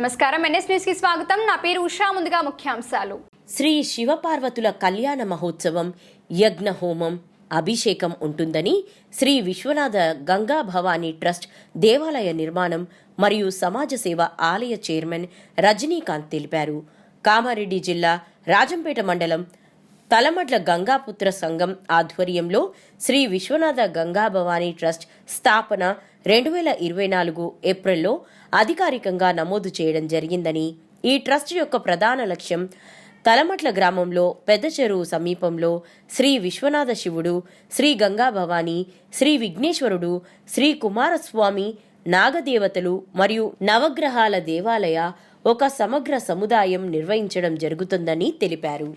నమస్కారం. ఎన్ఎస్ న్యూస్కి స్వాగతం. నా పేరు ఉషా. ముందుగా ముఖ్యాంశాలు. శ్రీ శివపార్వతుల కళ్యాణ మహోత్సవం యజ్ఞ హోమం అభిషేకం ఉంటుందని శ్రీ విశ్వనాథ గంగా భవానీ ట్రస్ట్ దేవాలయ నిర్మాణం మరియు సమాజ సేవ ఆలయ చైర్మన్ రజనీకాంత్ తెలిపారు. కామారెడ్డి జిల్లా రాజంపేట మండలం తలమడ్ల గంగాపుత్ర సంఘం ఆధ్వర్యంలో శ్రీ విశ్వనాథ గంగా భవానీ ట్రస్ట్ స్థాపన రెండు వేల ఇరవై నాలుగు ఏప్రిల్లో అధికారికంగా నమోదు చేయడం జరిగిందని ఈ ట్రస్ట్ యొక్క ప్రధాన లక్ష్యం తలమట్ల గ్రామంలో పెద్ద చెరువు సమీపంలో శ్రీ విశ్వనాథ శివుడు శ్రీ గంగా భవాని శ్రీ విఘ్నేశ్వరుడు శ్రీ కుమారస్వామి నాగదేవతలు మరియు నవగ్రహాల దేవాలయ ఒక సమగ్ర సముదాయం నిర్వహించడం జరుగుతుందని తెలిపారు.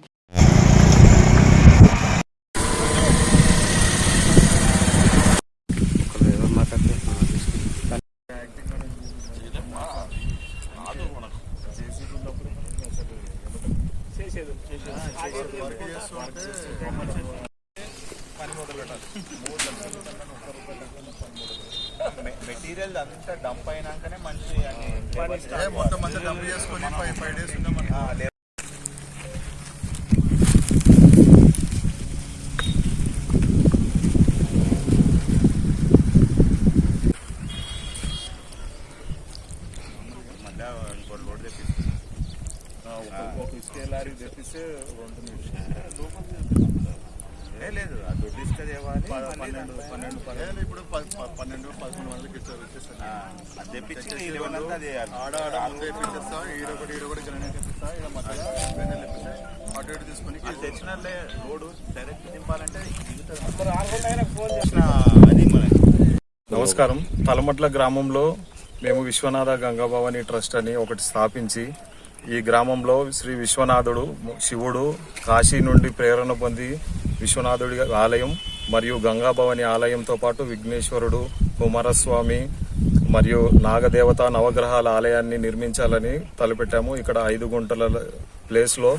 మెటీరియల్ అంతా డంప్ అయినాకనే మంచి మొత్తం అంతా డంప్ చేసుకొని ఫైవ్ ఫైవ్ డేస్ ఉన్నాం ఆ, లే- మళ్ళా ఇంకో లోడ్ తెప్పిస్తాం ఒక లారీ తెప్పిస్తే ఉంటుంది లేదు ఆ ఇసుక తేవాలి పన్నెండు పన్నెండు పన్నెండు ఇప్పుడు పన్నెండు పదకొండు అది తెప్పించి ఆడ ఆడ ఈడ ఒకటి ఈడ ఒకటి తెప్పిస్తా ఈడ మధ్యలో అటు ఇటు తీసుకొని డైరెక్ట్ దింపాలంటే అది నమస్కారం. తలమట్ల గ్రామంలో మేము విశ్వనాథ గంగాభవాని ట్రస్ట్ అని ఒకటి స్థాపించి ఈ గ్రామంలో శ్రీ విశ్వనాథుడు శివుడు కాశీ నుండి ప్రేరణ పొంది విశ్వనాథుడి ఆలయం మరియు గంగాభవని ఆలయంతో పాటు విఘ్నేశ్వరుడు కుమారస్వామి మరియు నాగదేవత నవగ్రహాల ఆలయాన్ని నిర్మించాలని తలపెట్టాము. ఇక్కడ ఐదు గుంటల ప్లేస్లో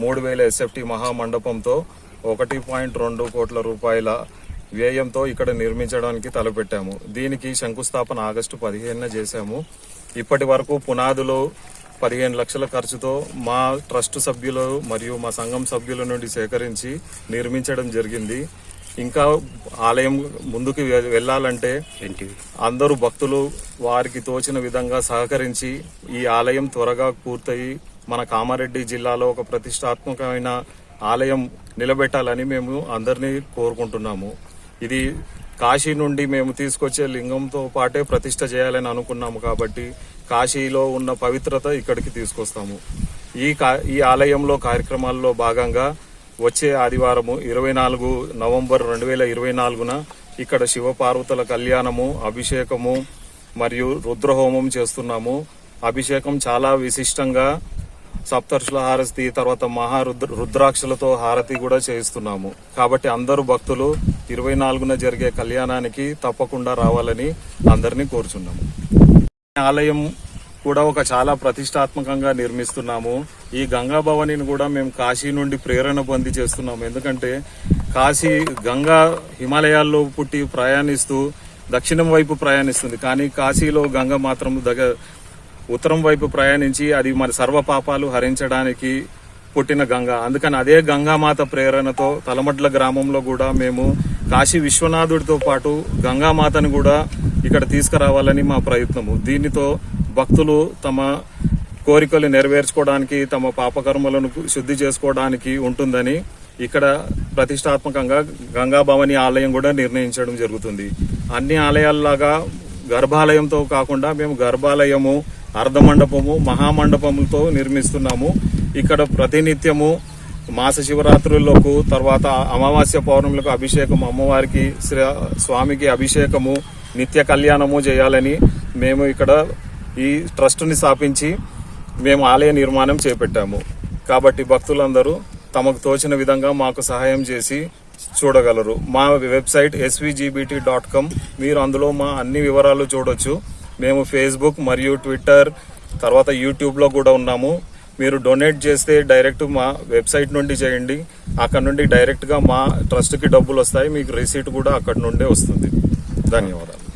మూడు వేల ఎస్ఎఫ్టి మహామండపంతో ఒకటి పాయింట్ రెండు కోట్ల రూపాయల వ్యయంతో ఇక్కడ నిర్మించడానికి తలపెట్టాము. దీనికి శంకుస్థాపన ఆగస్టు పదిహేనున చేశాము. ఇప్పటి వరకు పునాదులు పదిహేను లక్షల ఖర్చుతో మా ట్రస్ట్ సభ్యులు మరియు మా సంఘం సభ్యుల నుండి సేకరించి నిర్మించడం జరిగింది. ఇంకా ఆలయం ముందుకు వెళ్ళాలంటే అందరూ భక్తులు వారికి తోచిన విధంగా సహకరించి ఈ ఆలయం త్వరగా పూర్తయి మన కామారెడ్డి జిల్లాలో ఒక ప్రతిష్టాత్మకమైన ఆలయం నిలబెట్టాలని మేము అందరినీ కోరుకుంటున్నాము. ఇది కాశీ నుండి మేము తీసుకొచ్చే లింగంతో పాటే ప్రతిష్ట చేయాలని అనుకున్నాము కాబట్టి కాశీలో ఉన్న పవిత్రత ఇక్కడికి తీసుకొస్తాము. ఈ కా- ఈ ఆలయంలో కార్యక్రమాల్లో భాగంగా వచ్చే ఆదివారము ఇరవై నాలుగు నవంబర్ రెండు వేల ఇరవై నాలుగున ఇక్కడ శివపార్వతుల కళ్యాణము అభిషేకము మరియు రుద్రహోమం చేస్తున్నాము. అభిషేకం చాలా విశిష్టంగా సప్తర్షుల హారతి తర్వాత మహారుద్ర రుద్రాక్షలతో హారతి కూడా చేయిస్తున్నాము. కాబట్టి అందరూ భక్తులు ఇరవై నాలుగున జరిగే కళ్యాణానికి తప్పకుండా రావాలని అందరినీ కోరుచున్నాము ఆలయం కూడా ఒక చాలా ప్రతిష్టాత్మకంగా నిర్మిస్తున్నాము. ఈ గంగా భవనిని కూడా మేము కాశీ నుండి ప్రేరణ పొంది చేస్తున్నాము. ఎందుకంటే కాశీ గంగా హిమాలయాల్లో పుట్టి ప్రయాణిస్తూ దక్షిణం వైపు ప్రయాణిస్తుంది. కానీ కాశీలో గంగ మాత్రం దగ్గర ఉత్తరం వైపు ప్రయాణించి అది మన సర్వ పాపాలు హరించడానికి పుట్టిన గంగ. అందుకని అదే గంగామాత ప్రేరణతో తలమడ్ల గ్రామంలో కూడా మేము కాశీ విశ్వనాథుడితో పాటు గంగామాతను కూడా ఇక్కడ తీసుకురావాలని మా ప్రయత్నము. దీనితో భక్తులు తమ కోరికలు నెరవేర్చుకోవడానికి తమ పాపకర్మలను శుద్ధి చేసుకోవడానికి ఉంటుందని ఇక్కడ ప్రతిష్టాత్మకంగా గంగా భవని ఆలయం కూడా నిర్ణయించడం జరుగుతుంది. అన్ని ఆలయాల్లాగా గర్భాలయంతో కాకుండా మేము గర్భాలయము అర్ధమండపము మహామండపములతో నిర్మిస్తున్నాము. ఇక్కడ ప్రతినిత్యము మాస శివరాత్రులకు తర్వాత అమావాస్య పౌర్ణములకు అభిషేకం అమ్మవారికి శ్రీ- స్వామికి అభిషేకము నిత్య కళ్యాణము చేయాలని మేము ఇక్కడ ఈ ట్రస్టుని స్థాపించి మేము ఆలయ నిర్మాణం చేపట్టాము. కాబట్టి భక్తులందరూ తమకు తోచిన విధంగా మాకు సహాయం చేసి చూడగలరు. మా వెబ్సైట్ ఎస్విజిబిటి డాట్ కామ్ మీరు అందులో మా అన్ని వివరాలు చూడొచ్చు. మేము ఫేస్బుక్ మరియు ట్విట్టర్ తర్వాత యూట్యూబ్లో కూడా ఉన్నాము. మీరు డొనేట్ చేస్తే డైరెక్ట్ మా వెబ్సైట్ నుండి చేయండి. అక్కడ నుండి డైరెక్ట్గా మా ట్రస్ట్కి డబ్బులు వస్తాయి. మీకు రిసీట్ కూడా అక్కడ నుండే వస్తుంది. ధన్యవాదాలు.